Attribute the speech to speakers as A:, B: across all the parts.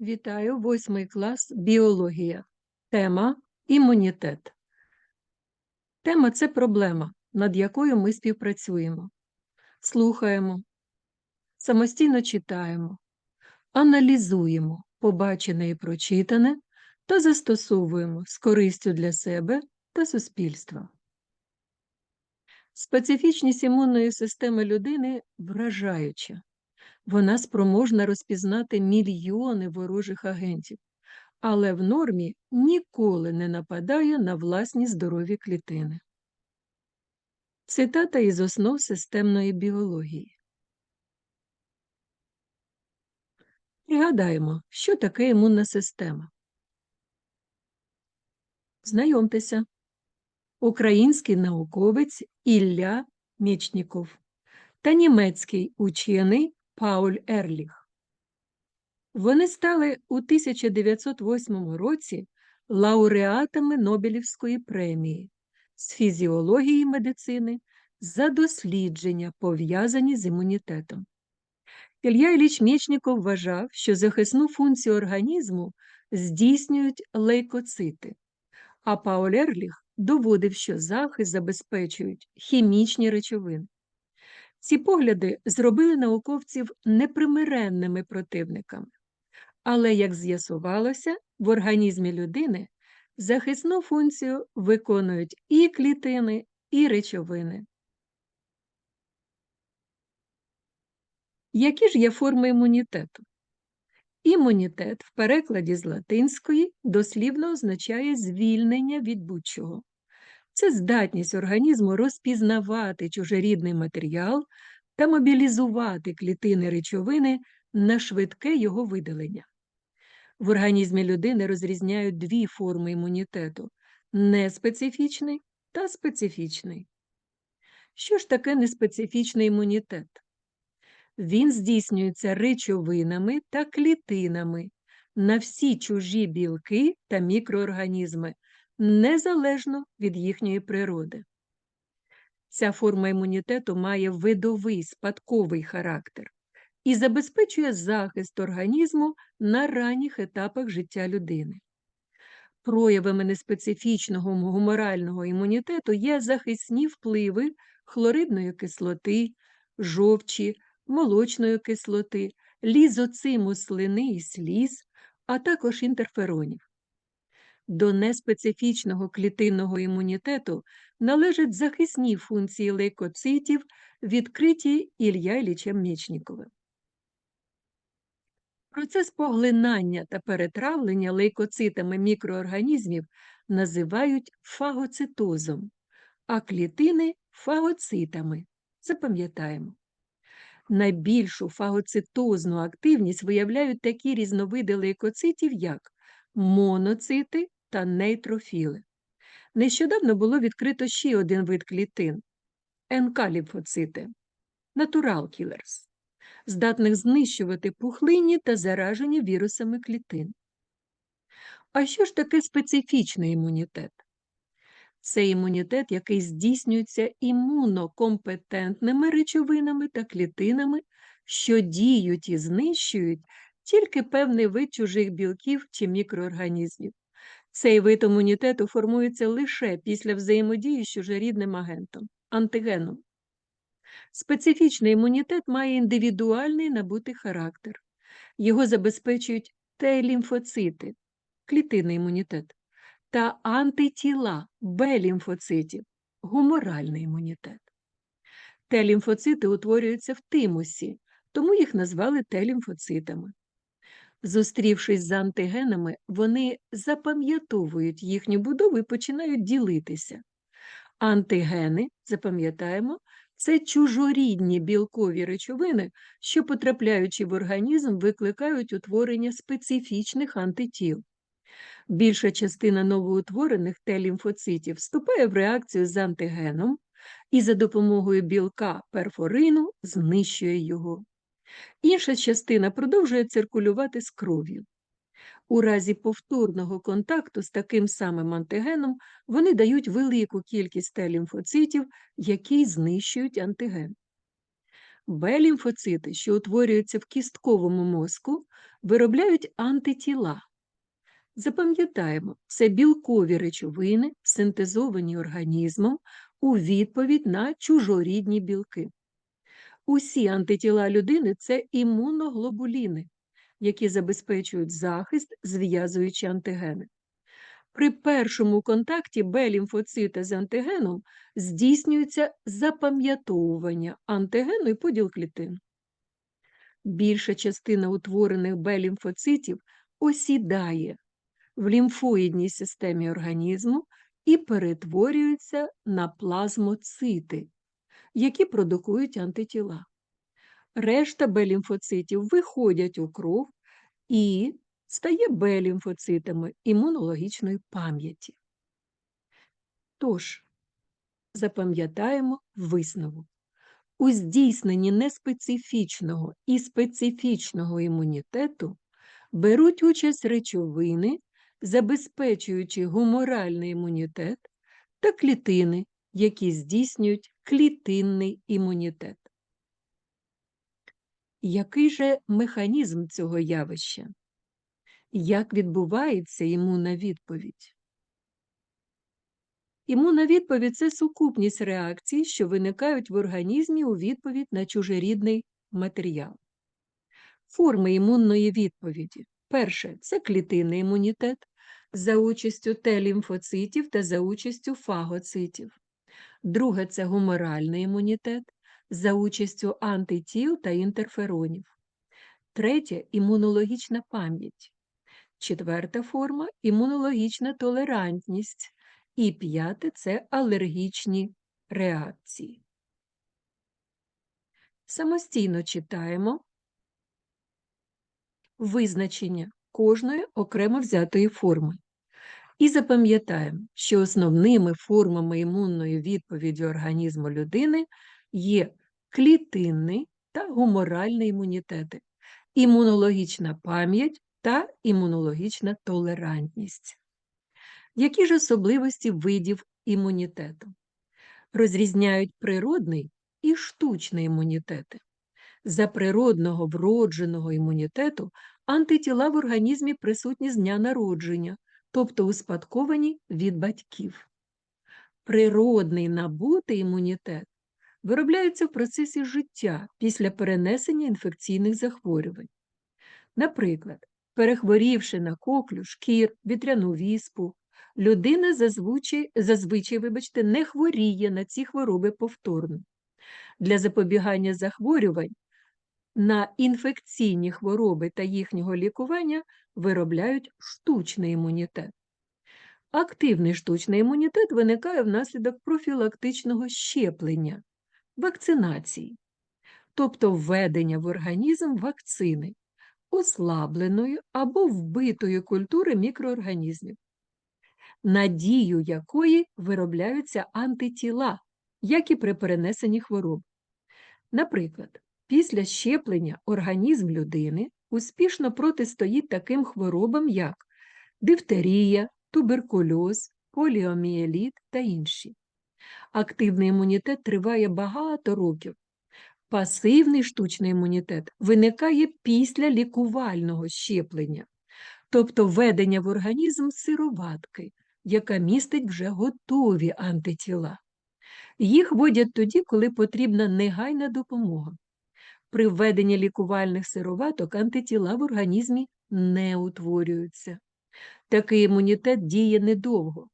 A: Вітаю, восьмий клас біологія. Тема імунітет. Тема це проблема, над якою ми співпрацюємо, слухаємо, самостійно читаємо, аналізуємо побачене і прочитане та застосовуємо з користю для себе та суспільства. Специфічність імунної системи людини вражаюча. Вона спроможна розпізнати мільйони ворожих агентів, але в нормі ніколи не нападає на власні здорові клітини. Цитата із основ системної біології. Пригадаємо, що таке імунна система. Знайомтеся. Український науковець Ілля Мічніков та німецький учений Пауль Ерліх. Вони стали у 1908 році лауреатами Нобелівської премії з фізіології медицини за дослідження, пов'язані з імунітетом. Ілья Ілліч Мєчніков вважав, що захисну функцію організму здійснюють лейкоцити, а Пауль Ерліх доводив, що захист забезпечують хімічні речовини. Ці погляди зробили науковців непримиренними противниками. Але, як з'ясувалося, в організмі людини захисну функцію виконують і клітини, і речовини. Які ж є форми імунітету? Імунітет в перекладі з латинської дослівно означає звільнення від будь-чого. Це здатність організму розпізнавати чужорідний матеріал та мобілізувати клітини речовини на швидке його видалення. В організмі людини розрізняють дві форми імунітету неспецифічний та специфічний. Що ж таке неспецифічний імунітет? Він здійснюється речовинами та клітинами на всі чужі білки та мікроорганізми, незалежно від їхньої природи. Ця форма імунітету має видовий спадковий характер і забезпечує захист організму на ранніх етапах життя людини. Проявами неспецифічного гуморального імунітету є захисні впливи хлоридної кислоти, жовчі, молочної кислоти, лізоциму слини і сліз, а також інтерферонів. До неспецифічного клітинного імунітету належать захисні функції лейкоцитів, відкриті Ілля Іллічем Мічніковим. Процес поглинання та перетравлення лейкоцитами мікроорганізмів називають фагоцитозом, а клітини фагоцитами. Запам'ятаємо. Найбільшу фагоцитозну активність виявляють такі різновиди лейкоцитів, як моноцити та нейтрофіли. Нещодавно було відкрито ще один вид клітин Natural Killers, здатних знищувати пухлинні та заражені вірусами клітин. А що ж таке специфічний імунітет? Це імунітет, який здійснюється імунокомпетентними речовинами та клітинами, що діють і знищують тільки певний вид чужих білків чи мікроорганізмів. Цей вид імунітету формується лише після взаємодії з чужорідним агентом антигеном. Специфічний імунітет має індивідуальний набутий характер. Його забезпечують Т-лімфоцити, клітинний імунітет, та антитіла Б-лімфоцитів, гуморальний імунітет. Т-лімфоцити утворюються в тимусі, тому їх назвали Т-лімфоцитами. Зустрівшись з антигенами, вони запам'ятовують їхню будову і починають ділитися. Антигени, запам'ятаємо, це чужорідні білкові речовини, що, потрапляючи в організм, викликають утворення специфічних антитіл. Більша частина новоутворених Т-лімфоцитів вступає в реакцію з антигеном і за допомогою білка перфорину знищує його. Інша частина продовжує циркулювати з кров'ю. У разі повторного контакту з таким самим антигеном вони дають велику кількість Т-лімфоцитів, які знищують антиген. Б-лімфоцити, що утворюються в кістковому мозку, виробляють антитіла. Запам'ятаємо, це білкові речовини, синтезовані організмом у відповідь на чужорідні білки. Усі антитіла людини це імуноглобуліни, які забезпечують захист, зв'язуючи антигени. При першому контакті Б-лімфоцита з антигеном здійснюється запам'ятовування антигену і поділ клітин. Більша частина утворених Б-лімфоцитів осідає в лімфоїдній системі організму і перетворюється на плазмоцити, які продукують антитіла. Решта Б-лімфоцитів виходять у кров і стає Б-лімфоцитами імунологічної пам'яті. Тож, запам'ятаємо висновок. У здійсненні неспецифічного і специфічного імунітету беруть участь речовини, забезпечуючи гуморальний імунітет та клітини, які здійснюють клітинний імунітет. Який же механізм цього явища? Як відбувається імунна відповідь? Імунна відповідь це сукупність реакцій, що виникають в організмі у відповідь на чужорідний матеріал. Форми імунної відповіді. Перше це клітинний імунітет за участю Т-лімфоцитів та за участю фагоцитів. Друге це гуморальний імунітет за участю антитіл та інтерферонів. Третє імунологічна пам'ять. Четверта форма імунологічна толерантність. І п'яте це алергічні реакції. Самостійно читаємо визначення кожної окремо взятої форми. І запам'ятаємо, що основними формами імунної відповіді організму людини є клітинний та гуморальний імунітети, імунологічна пам'ять та імунологічна толерантність. Які ж особливості видів імунітету? Розрізняють природний і штучний імунітети. За природного вродженого імунітету антитіла в організмі присутні з дня народження, тобто успадковані від батьків. Природний набутий імунітет виробляється в процесі життя після перенесення інфекційних захворювань. Наприклад, перехворівши на коклю, шкір, вітряну віспу, людина зазвичай, зазвичай вибачте, не хворіє на ці хвороби повторно. Для запобігання захворювань на інфекційні хвороби та їхнього лікування виробляють штучний імунітет. Активний штучний імунітет виникає внаслідок профілактичного щеплення, вакцинації, тобто введення в організм вакцини, ослабленої або вбитої культури мікроорганізмів, на дію якої виробляються антитіла, як і при перенесенні хвороб. Наприклад, після щеплення організм людини успішно протистоїть таким хворобам, як дифтерія, туберкульоз, поліомієліт та інші. Активний імунітет триває багато років. Пасивний штучний імунітет виникає після лікувального щеплення, тобто введення в організм сироватки, яка містить вже готові антитіла. Їх вводять тоді, коли потрібна негайна допомога. При введенні лікувальних сироваток антитіла в організмі не утворюються. Такий імунітет діє недовго,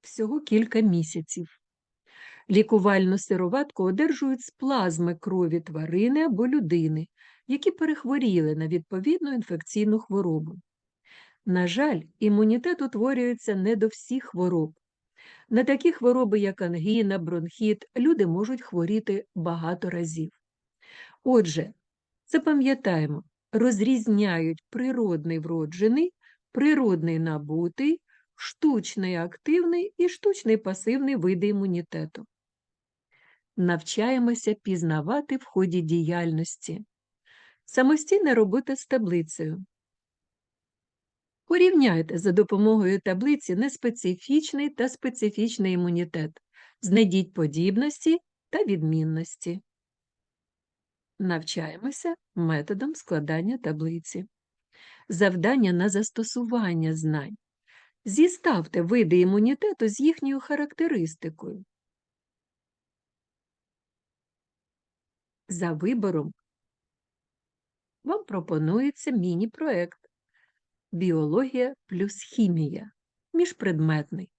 A: всього кілька місяців. Лікувальну сироватку одержують з плазми крові тварини або людини, які перехворіли на відповідну інфекційну хворобу. На жаль, імунітет утворюється не до всіх хвороб. На такі хвороби, як ангіна, бронхіт, люди можуть хворіти багато разів. Отже, запам'ятаємо, розрізняють природний вроджений, природний набутий, штучний активний і штучний пасивний види імунітету. Навчаємося пізнавати в ході діяльності. Самостійна робота з таблицею. Порівняйте за допомогою таблиці неспецифічний та специфічний імунітет. Знайдіть подібності та відмінності. Навчаємося методом складання таблиці. Завдання на застосування знань. Зіставте види імунітету з їхньою характеристикою. За вибором вам пропонується міні-проект Біологія плюс хімія міжпредметний.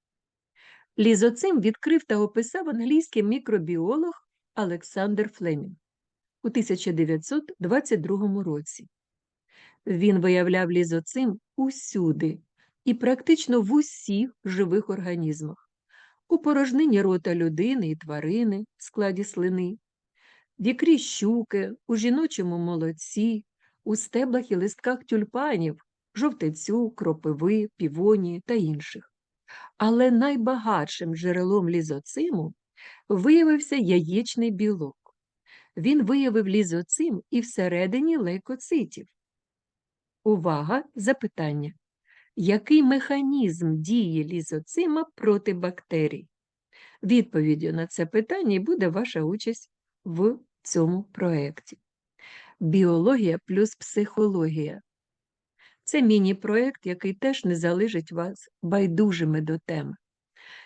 A: Лізоцим відкрив та описав англійський мікробіолог Олександр Флемінг у 1922 році. Він виявляв лізоцим усюди і практично в усіх живих організмах, у порожнині рота людини і тварини в складі слини, в ікрі щуки, у жіночому молоці, у стеблах і листках тюльпанів, жовтецю, кропиви, півонії та інших. Але найбагатшим джерелом лізоциму виявився яєчний білок. Він виявив лізоцим і всередині лейкоцитів. Увага! Запитання. Який механізм дії лізоцима проти бактерій? Відповіддю на це питання буде ваша участь в цьому проєкті. Біологія плюс психологія. Це міні-проєкт, який теж не залишить вас байдужими до теми.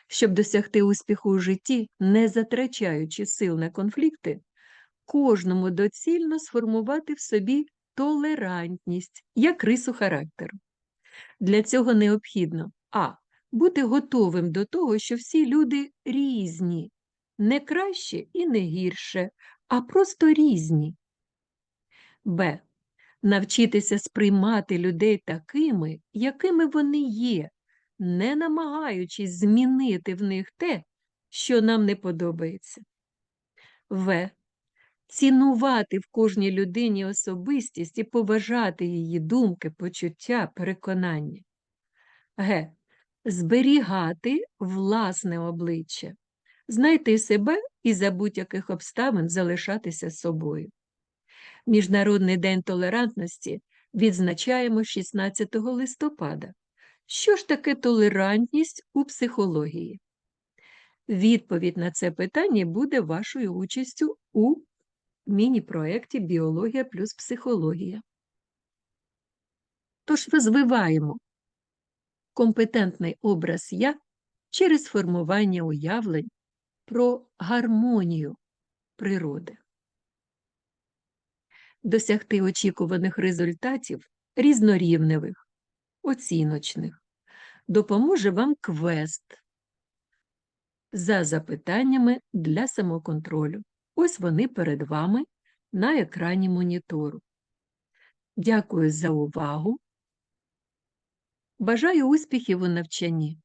A: Щоб досягти успіху у житті, не затрачаючи сил на конфлікти, кожному доцільно сформувати в собі толерантність як рису характеру. Для цього необхідно а. Бути готовим до того, що всі люди різні, не краще і не гірше, а просто різні. Б. Навчитися сприймати людей такими, якими вони є, не намагаючись змінити в них те, що нам не подобається. В. Цінувати в кожній людині особистість і поважати її думки, почуття, переконання. Г. Зберігати власне обличчя, знайти себе і за будь-яких обставин залишатися собою. Міжнародний день толерантності відзначаємо 16 листопада. Що ж таке толерантність у психології? Відповідь на це питання буде вашою участю у міні-проєкті Біологія плюс психологія. Тож розвиваємо компетентний образ я через формування уявлень про гармонію природи. Досягти очікуваних результатів різнорівневих, оціночних, допоможе вам квест за запитаннями для самоконтролю. Ось вони перед вами на екрані монітору. Дякую за увагу. Бажаю успіхів у навчанні!